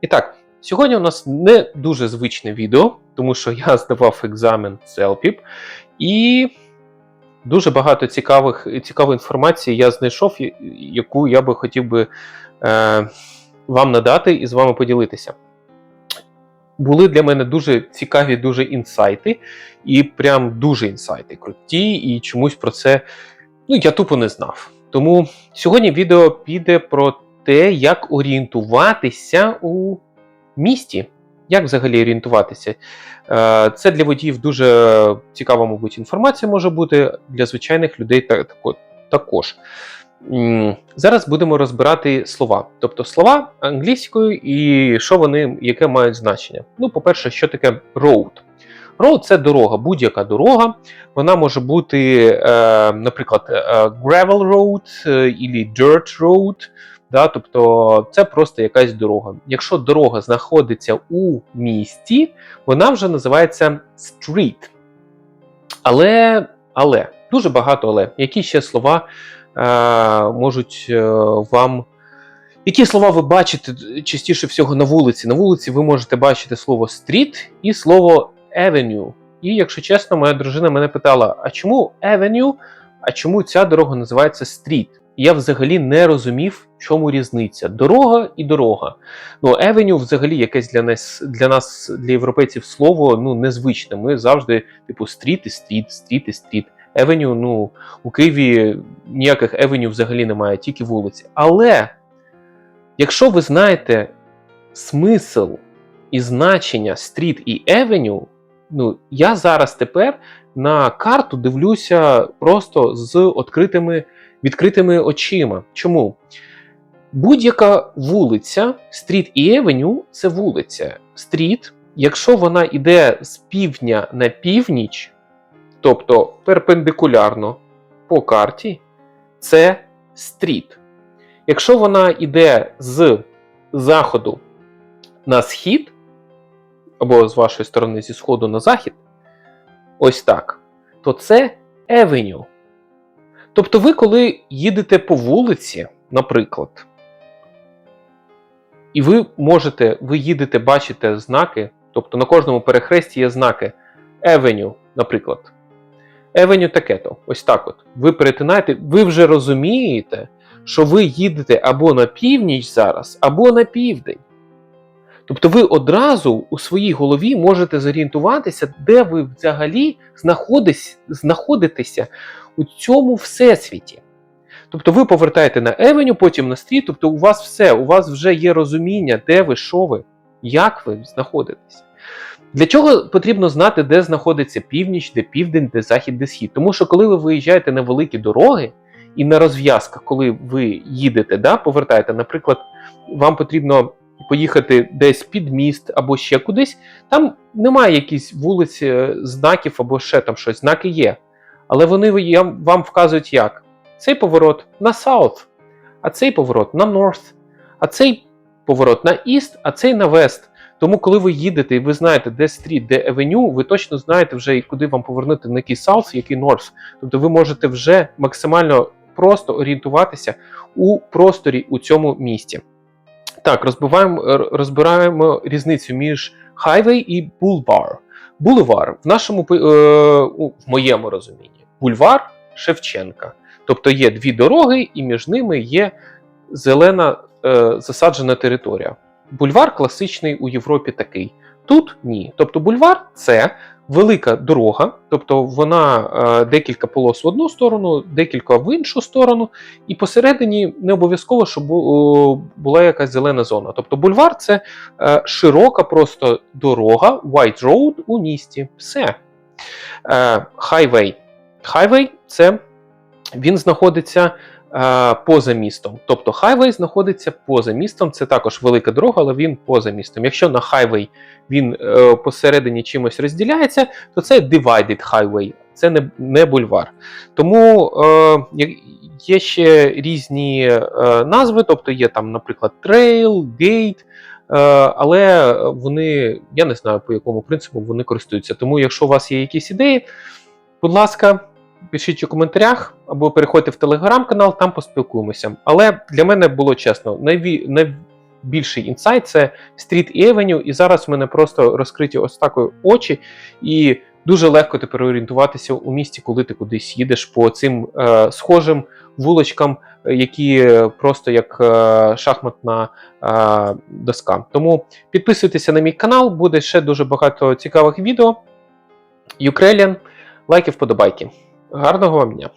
І так, сьогодні у нас не дуже звичне відео, тому що я здавав екзамен з і дуже багато цікавих, цікавої інформації я знайшов, яку я би хотів би е, вам надати і з вами поділитися. Були для мене дуже цікаві дуже інсайти, і прям дуже інсайти круті, і чомусь про це ну, я тупо не знав. Тому сьогодні відео піде про те, як орієнтуватися у місті. Як взагалі орієнтуватися? Е, Це для водіїв дуже цікава, мабуть, інформація може бути для звичайних людей також. Зараз будемо розбирати слова, тобто слова англійською і що вони, яке мають значення. Ну, по-перше, що таке road? Road – це дорога, будь-яка дорога. Вона може бути, е, наприклад, е, gravel road і dirt road. Да, тобто це просто якась дорога. Якщо дорога знаходиться у місті, вона вже називається street. Але, але, дуже багато але. Які ще слова е, можуть е, вам. Які слова ви бачите частіше всього на вулиці? На вулиці ви можете бачити слово street і слово avenue. І, якщо чесно, моя дружина мене питала: а чому avenue, а чому ця дорога називається street? Я взагалі не розумів, в чому різниця. Дорога і дорога. Ну, avenue взагалі якесь для нас, для нас, для європейців, слово ну, незвичне. Ми завжди, типу, стріт і стріт, стріт і стріт. Avenue, ну, у Києві ніяких avenue взагалі немає, тільки вулиці. Але якщо ви знаєте смисл і значення стріт і avenue, ну, я зараз тепер на карту дивлюся просто з відкритими, відкритими очима. Чому? Будь-яка вулиця, стріт і евеню це вулиця. Стріт, якщо вона йде з півдня на північ, тобто перпендикулярно по карті, це стріт. Якщо вона йде з заходу на схід, або з вашої сторони зі сходу на захід, ось так, то це евеню. Тобто, ви, коли їдете по вулиці, наприклад, і ви можете, ви їдете, бачите знаки, тобто на кожному перехресті є знаки Avenue, наприклад. Avenue таке-то, ось так от. Ви перетинаєте, ви вже розумієте, що ви їдете або на північ зараз, або на південь. Тобто ви одразу у своїй голові можете зорієнтуватися, де ви взагалі знаходитеся у цьому всесвіті. Тобто ви повертаєте на Евеню, потім на стріт, тобто у вас все, у вас вже є розуміння, де ви, що ви, як ви знаходитесь. Для чого потрібно знати, де знаходиться північ, де південь, де захід, де схід? Тому що коли ви виїжджаєте на великі дороги і на розв'язках, коли ви їдете, да, повертаєте, наприклад, вам потрібно поїхати десь під міст або ще кудись, там немає якісь вулиці, е, знаків або ще там щось. Знаки є. Але вони вам вказують як. Цей поворот на South, а цей поворот на North, а цей поворот на East, а цей на West. Тому, коли ви їдете і ви знаєте, де стріт, де авеню, ви точно знаєте вже і куди вам повернути на який South, який North. Тобто ви можете вже максимально просто орієнтуватися у просторі у цьому місті. Так, розбиваємо, розбираємо різницю між highway і boulevard. Бульвар в нашому е, в моєму розумінні. Бульвар Шевченка. Тобто є дві дороги, і між ними є зелена е, засаджена територія. Бульвар класичний у Європі такий. Тут ні. Тобто бульвар це велика дорога, тобто вона е, декілька полос в одну сторону, декілька в іншу сторону, і посередині не обов'язково, щоб була якась зелена зона. Тобто бульвар це е, широка просто дорога, white road у місті. Все. Highway. Highway це він знаходиться поза містом. Тобто хайвей знаходиться поза містом. Це також велика дорога, але він поза містом. Якщо на хайвей він е, посередині чимось розділяється, то це divided highway, це не, не бульвар. Тому е, є- ще різні е, назви, тобто є там, наприклад, трейл, гейт. Е, але вони, я не знаю по якому принципу вони користуються. Тому, якщо у вас є якісь ідеї, будь ласка, пишіть у коментарях або переходьте в телеграм-канал, там поспілкуємося. Але для мене було чесно, найві... най... більший інсайт це і Евеню, і зараз в мене просто розкриті ось такою очі, і дуже легко тепер орієнтуватися у місті, коли ти кудись їдеш по цим е, схожим вулочкам, які просто як е, шахматна е, доска. Тому підписуйтеся на мій канал, буде ще дуже багато цікавих відео. Юкреліан, лайки, вподобайки. Гарного вам дня!